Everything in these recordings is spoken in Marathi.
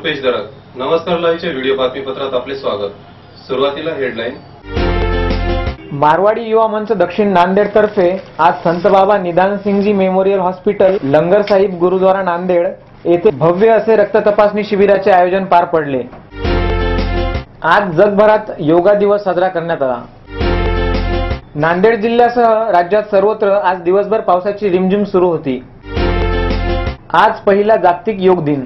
रुपेश दरक नमस्कार लाईव्हच्या व्हिडिओ बातमीपत्रात आपले स्वागत. सुरुवातीला हेडलाईन. मारवाडी युवा मंच दक्षिण नांदेड तर्फे आज संत बाबा निदान सिंगजी मेमोरियल हॉस्पिटल लंगर साहिब गुरुद्वारा नांदेड येथे भव्य असे रक्त तपासणी शिबिराचे आयोजन पार पडले. आज जगभरात योगा दिवस साजरा करण्यात आला. नांदेड जिल्ह्यासह राज्यात सर्वत्र आज दिवसभर पावसाची रिमझिम सुरू होती. आज पहिला जागतिक योग दिन.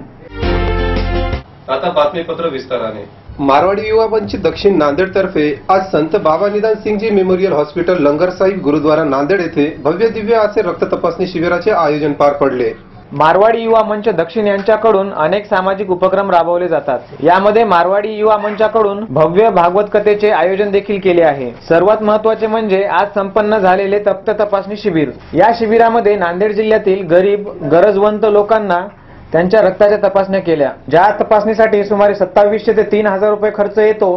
आता बातमीपत्र विस्ताराने. मारवाडी युवा मंच दक्षिण नांदेड तर्फे आज संत बाबा निदान सिंगजी मेमोरियल हॉस्पिटल लंगर साहिब गुरुद्वारा नांदेड येथे भव्य दिव्य असे रक्त तपासणी शिबिराचे आयोजन पार पडले. मारवाडी युवा मंच दक्षिण यांच्याकडून अनेक सामाजिक उपक्रम राबवले जातात. यामध्ये मारवाडी युवा मंचाकडून भव्य भागवत कथेचे आयोजन देखील केले आहे. सर्वात महत्त्वाचे म्हणजे आज संपन्न झालेले तप्त तपासणी शिबिर. या शिबिरामध्ये नांदेड जिल्ह्यातील गरीब गरजवंत लोकांना त्यांच्या रक्ताच्या तपासण्या केल्या. ज्या तपासणीसाठी सुमारे सत्तावीसशे ते तीन हजार रुपये खर्च येतो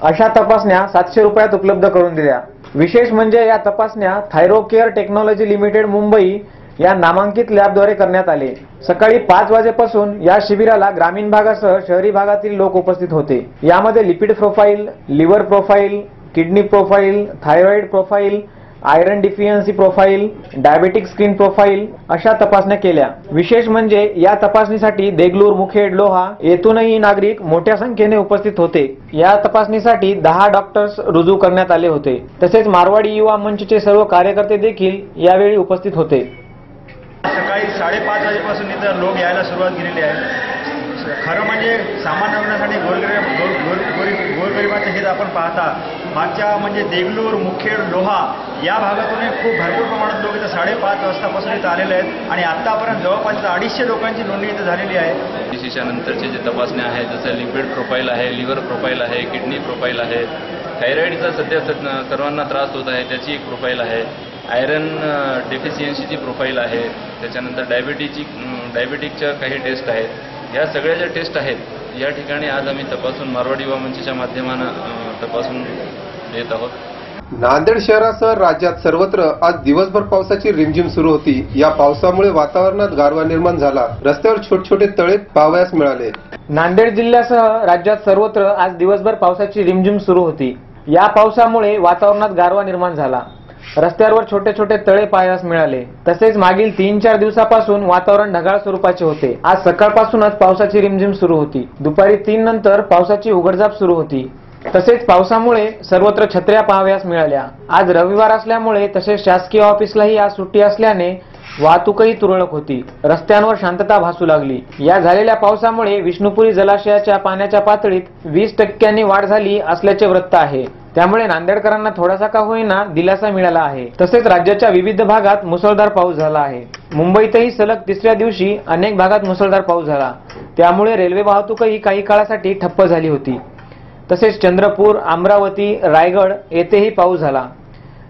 अशा तपासण्या सातशे रुपयात उपलब्ध करून दिल्या. विशेष म्हणजे या तपासण्या थायरोकेअर टेक्नॉलॉजी लिमिटेड मुंबई या नामांकित लॅबद्वारे करण्यात आले. सकाळी पाच वाजेपासून या शिबिराला ग्रामीण भागासह शहरी भागातील लोक उपस्थित होते. यामध्ये lipid profile liver profile kidney profile thyroid profile iron deficiency profile diabetic screen profile अशा तपासण्या केल्या. विशेष म्हणजे या तपासणीसाठी देगलूर मुखेड लोहा येथूनही नागरिक मोठ्या संख्येने उपस्थित होते. या तपासणीसाठी दहा डॉक्टर्स रुजू करण्यात आले होते. तसेच मारवाडी युवा मंचचे सर्व कार्यकर्ते देखील यावेळी उपस्थित होते. सकाळी साडेपाच वाजेपासून इथं लोक यायला सुरुवात केलेली आहे. खरं म्हणजे सामान्य रुग्णासाठी गोरगरीब गोर गोर गोरी- गोरगरिबाचं हित आपण पाहता. मागच्या म्हणजे देगलूर मुखेड लोहा या भागातून खूप भरपूर प्रमाणात लोक इथं साडेपाच वाजतापासून इथं आलेले आहेत आणि आत्तापर्यंत जवळपास इथं अडीचशे लोकांची नोंदणी इथं झालेली आहे. डिसीच्या नंतरचे जे तपासण्या आहेत जसं लिपिड प्रोफाईल आहे लिव्हर प्रोफाईल आहे किडनी प्रोफाईल आहे थायरॉईडचा सध्या सर्वांना त्रास होत आहे त्याची एक प्रोफाईल आहे. आयरन डेफिशियन्सीची प्रोफाईल आहे. त्याच्यानंतर डायबिटीची डायबिटिकच्या काही टेस्ट आहेत. या सगळ्या ज्या टेस्ट आहेत या ठिकाणी आज आम्ही तपासून मारवाडी युवा मंचच्या माध्यमानं तपासून देत आहोत. नांदेड शहरासह राज्यात सर्वत्र आज दिवसभर पावसाची रिमझिम सुरू होती. या पावसामुळे वातावरणात गारवा निर्माण झाला. रस्त्यावर छोटे छोटे तळे पाहावयास मिळाले. नांदेड जिल्ह्यासह राज्यात सर्वत्र आज दिवसभर पावसाची रिमझिम सुरू होती. या पावसामुळे वातावरणात गारवा निर्माण झाला. रस्त्यावर छोटे छोटे तळे पाहायला मिळाले. तसेच मागील तीन चार दिवसापासून वातावरण ढगाळ स्वरूपाचे होते. आज सकाळपासूनच पावसाची रिमझिम सुरू होती. दुपारी तीन नंतर पावसाची उघडझाप सुरू होती. तसेच पावसामुळे सर्वत्र छत्र्या पाहाव्यास मिळाल्या. आज रविवार असल्यामुळे तसेच शासकीय ऑफिसलाही आज सुट्टी असल्याने वाहतूकही तुरळक होती. रस्त्यांवर शांतता भासू लागली. या झालेल्या पावसामुळे विष्णुपुरी जलाशयाच्या पाण्याच्या पातळीत वीस टक्क्यांनी वाढ झाली असल्याचे वृत्त आहे. त्यामुळे नांदेडकरांना थोडासा का होईना दिलासा मिळाला आहे. तसेच राज्याच्या विविध भागात मुसळधार पाऊस झाला आहे. मुंबईतही सलग तिसऱ्या दिवशी अनेक भागात मुसळधार पाऊस झाला. त्यामुळे रेल्वे वाहतूकही काही काळासाठी ठप्प झाली होती. तसेच चंद्रपूर अमरावती रायगड येथेही पाऊस झाला.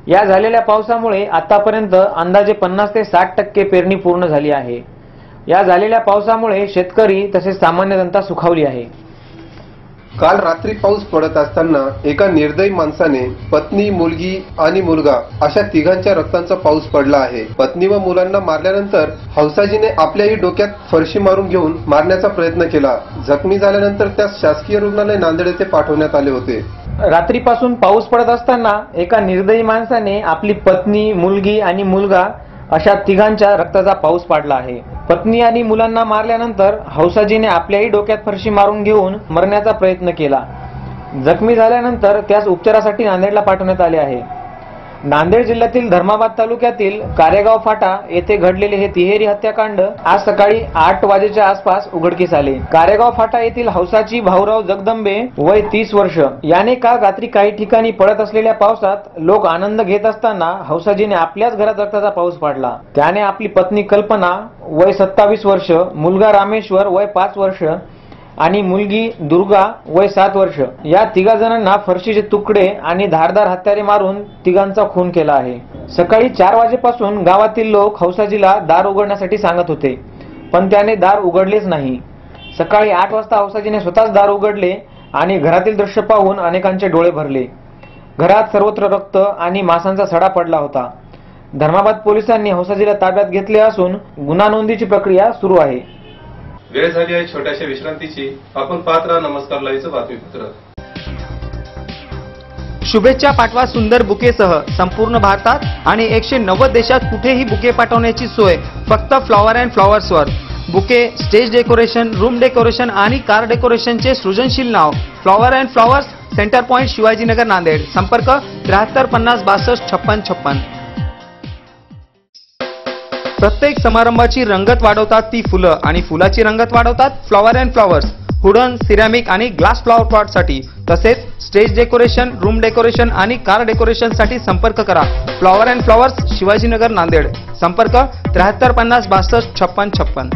या झालेल्या पावसामुळे आतापर्यंत अंदाजे पन्नास ते साठ टक्के पेरणी पूर्ण झाली आहे. या झालेल्या पावसामुळे शेतकरी तसेच सामान्य जनता सुखावली आहे. काल रात्री पाऊस पडत असताना एका निर्दयी माणसाने पत्नी मुलगी आणि मुलगा अशा तिघांच्या रक्तांचा पाऊस पडला आहे. पत्नी व मुलांना मारल्यानंतर हौसाजीने आपल्याही डोक्यात फरशी मारून घेऊन मारण्याचा प्रयत्न केला. जखमी झाल्यानंतर त्यास शासकीय रुग्णालय नांदेड येथे पाठवण्यात आले होते. रात्रीपासून पाऊस पडत असताना एका निर्दयी माणसाने आपली पत्नी मुलगी आणि मुलगा अशा तिघांच्या रक्ताचा पाऊस पाडला आहे. पत्नी आणि मुलांना मारल्यानंतर हौसाजीने आपल्याही डोक्यात फरशी मारून घेऊन मरण्याचा प्रयत्न केला. जखमी झाल्यानंतर त्यास उपचारासाठी नांदेडला पाठवण्यात आले आहे. नांदेड जिल्ह्यातील धर्माबाद तालुक्यातील कारेगाव फाटा येथे घडलेले हे तिहेरी हत्याकांड आज सकाळी आठ वाजेच्या आसपास उघडकीस आले. कारेगाव फाटा येथील हौसाची भाऊराव जगदंबे वय तीस वर्ष. याने काल रात्री काही ठिकाणी पडत असलेल्या पावसात लोक आनंद घेत असताना हौसाजीने आपल्याच घरात रक्ताचा पाऊस पाडला. त्याने आपली पत्नी कल्पना वय सत्तावीस वर्ष मुलगा रामेश्वर वय पाच वर्ष आणि मुलगी दुर्गा वय सात वर्ष. या तिघा जणांना फरशीचे तुकडे आणि धारदार हत्यारे मारून तिघांचा खून केला आहे. सकाळी चार वाजेपासून गावातील लोक हौसाजीला दार उघडण्यासाठी सांगत होते पण त्याने दार उघडलेच नाही. सकाळी आठ वाजता हौसाजीने स्वतःच दार उघडले आणि घरातील दृश्य पाहून अनेकांचे डोळे भरले. घरात सर्वत्र रक्त आणि मांसांचा सडा पडला होता. धर्माबाद पोलिसांनी हौसाजीला ताब्यात घेतले असून गुन्हा नोंदीची प्रक्रिया सुरू आहे. वेळ झाली आहे छोट्याशा विश्रांतीची. आपण पाहत नमस्कार लाईचं बातमीपत्र. शुभेच्छा पाठवा सुंदर बुकेसह संपूर्ण भारतात आणि एकशे नव्वद देशात कुठेही बुके पाठवण्याची सोय फक्त flower and फ्लॉवर्सवर. Bouquet stage decoration room decoration आणि कार डेकोरेशनचे सृजनशील नाव flower and flowers centre point Shivajinagar Nanded. संपर्क त्र्याहत्तर पन्नास बासष्ट छप्पन छप्पन. प्रत्येक समारंभाची रंगत वाढवतात ती फुलं आणि फुलाची रंगत वाढवतात flower and flowers. Wooden ceramic आणि ग्लास फ्लॉवर पॉटसाठी तसेच स्टेज डेकोरेशन रूम डेकोरेशन आणि कार डेकोरेशनसाठी संपर्क करा. Flower and flowers Shivajinagar Nanded. संपर्क त्र्याहत्तर पन्नास बासष्ट छप्पन छप्पन.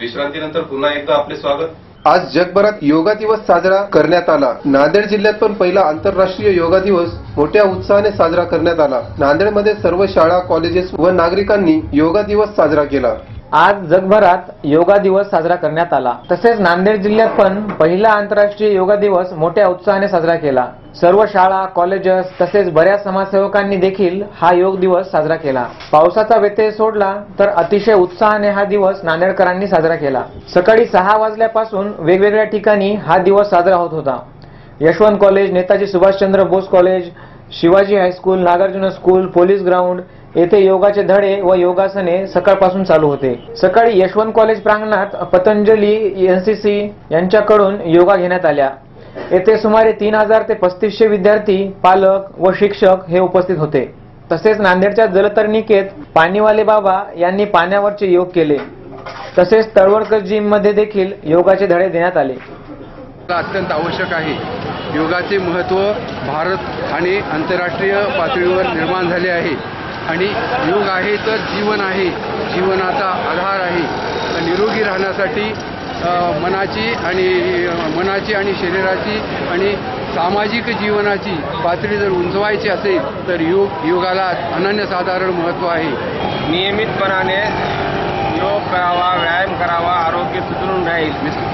विश्रांतीनंतर पुन्हा एकदा आपले स्वागत. आज जगभरात योगा दिवस साजरा करण्यात आला. नांदेड जिल्ह्यात पण पहिला आंतरराष्ट्रीय योगा दिवस मोठ्या उत्साहाने साजरा करण्यात आला. नांदेडमध्ये सर्व शाळा कॉलेजेस व नागरिकांनी योगा दिवस साजरा केला. आज जगभरात योगा दिवस साजरा करण्यात आला. तसेच नांदेड जिल्ह्यात पण पहिला आंतरराष्ट्रीय योगा दिवस मोठ्या उत्साहाने साजरा केला. सर्व शाळा कॉलेजेस तसेच बऱ्याच समाजसेवकांनी देखील हा योग दिवस साजरा केला. पावसाचा व्यत्यय सोडला तर अतिशय उत्साहाने हा दिवस नांदेडकरांनी साजरा केला. सकाळी सहा वाजल्यापासून वेगवेगळ्या ठिकाणी हा दिवस साजरा होत होता. Yashwant college Netaji Subhashchandra Bose college Shivaji high school Nagarjuna school police ground येथे योगाचे धडे व योगासने सकाळपासून चालू होते. सकाळी यशवंत कॉलेज प्रांगणात पतंजली एनसीसी यांच्याकडून योगा घेण्यात आल्या. येथे सुमारे तीन हजार ते पस्तीसशे विद्यार्थी पालक व शिक्षक हे उपस्थित होते. तसेच नांदेडच्या जलतरणिकेत पाणीवाले बाबा यांनी पाण्यावरचे योग केले. तसेच तळवडकर जिममध्ये देखील योगाचे धडे देण्यात आले. अत्यंत आवश्यक आहे? योगाचे महत्त्व भारत आणि आंतरराष्ट्रीय पातळीवर निर्माण झाले आहे. आणि योग आहे तर जीवन आहे. जीवनाचा आधार आहे. तर निरोगी राहण्यासाठी मनाची आणि मनाची आणि शरीराची आणि सामाजिक जीवनाची पातळी जर उंचवायची असेल तर योग योगाला अनन्यसाधारण महत्त्व आहे. नियमितपणाने योग करावा व्यायाम करावा आरोग्य सुदृढ राहील.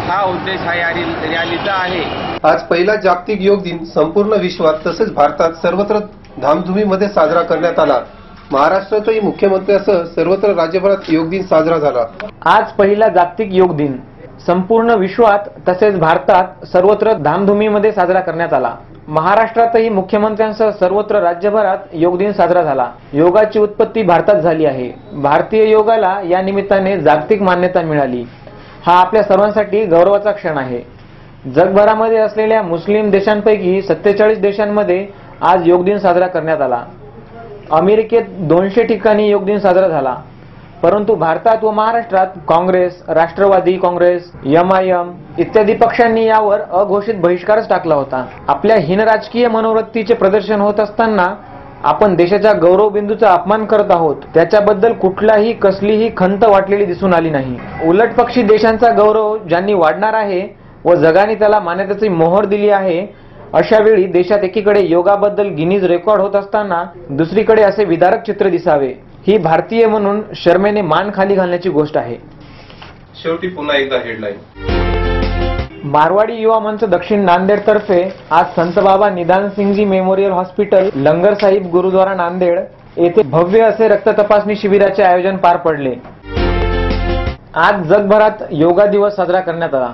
हा उद्देश हा या रॅली- रॅलीचा आहे. आज पहिला जागतिक योग दिन संपूर्ण विश्वात तसेच भारतात सर्वत्र धामधुमीमध्ये साजरा करण्यात आला. महाराष्ट्रातही मुख्यमंत्र्यासह सर्वत्र राज्यभरात योग दिन साजरा झाला. आज पहिला जागतिक योग दिन संपूर्ण विश्वात तसेच भारतात सर्वत्र धामधुमीमध्ये साजरा करण्यात आला. महाराष्ट्रातही मुख्यमंत्र्यांसह सर्वत्र राज्यभरात योग दिन साजरा झाला. योगाची उत्पत्ती भारतात झाली आहे. भारतीय योगाला या निमित्ताने जागतिक मान्यता मिळाली. हा आपल्या सर्वांसाठी गौरवाचा क्षण आहे. जगभरामध्ये असलेल्या मुस्लिम देशांपैकी सत्तेचाळीस देशांमध्ये आज योग दिन साजरा करण्यात आला. अमेरिकेत दोनशे ठिकाणी योग दिन साजरा झाला. परंतु भारतात व महाराष्ट्रात Congress Rashtrawadi Congress M I M इत्यादी पक्षांनी यावर अघोषित बहिष्कारच टाकला होता. आपल्या हिनराजकीय मनोवृत्तीचे प्रदर्शन होत असताना आपण देशाच्या गौरव बिंदूचा अपमान करत आहोत. त्याच्याबद्दल कुठलाही कसलीही खंत वाटलेली दिसून आली नाही. उलट पक्षी देशांचा गौरव ज्यांनी वाढणार आहे व जगाने त्याला मान्यतेची मोहर दिली आहे अशा वेळी देशात एकीकडे योगाबद्दल गिनीज रेकॉर्ड होत असताना दुसरीकडे असे विदारक चित्र दिसावे. ही भारतीय म्हणून शर्मेने मान खाली घालण्याची गोष्ट आहे. शेवटी पुन्हा एकदा हेडलाईन मारवाडी युवा मंच दक्षिण नांदेड तर्फे आज संत बाबा निदान सिंगजी मेमोरियल हॉस्पिटल लंगर साहिब गुरुद्वारा नांदेड येथे भव्य असे रक्त तपासणी शिबिराचे आयोजन पार पडले. आज जगभरात योगा दिवस साजरा करण्यात आला.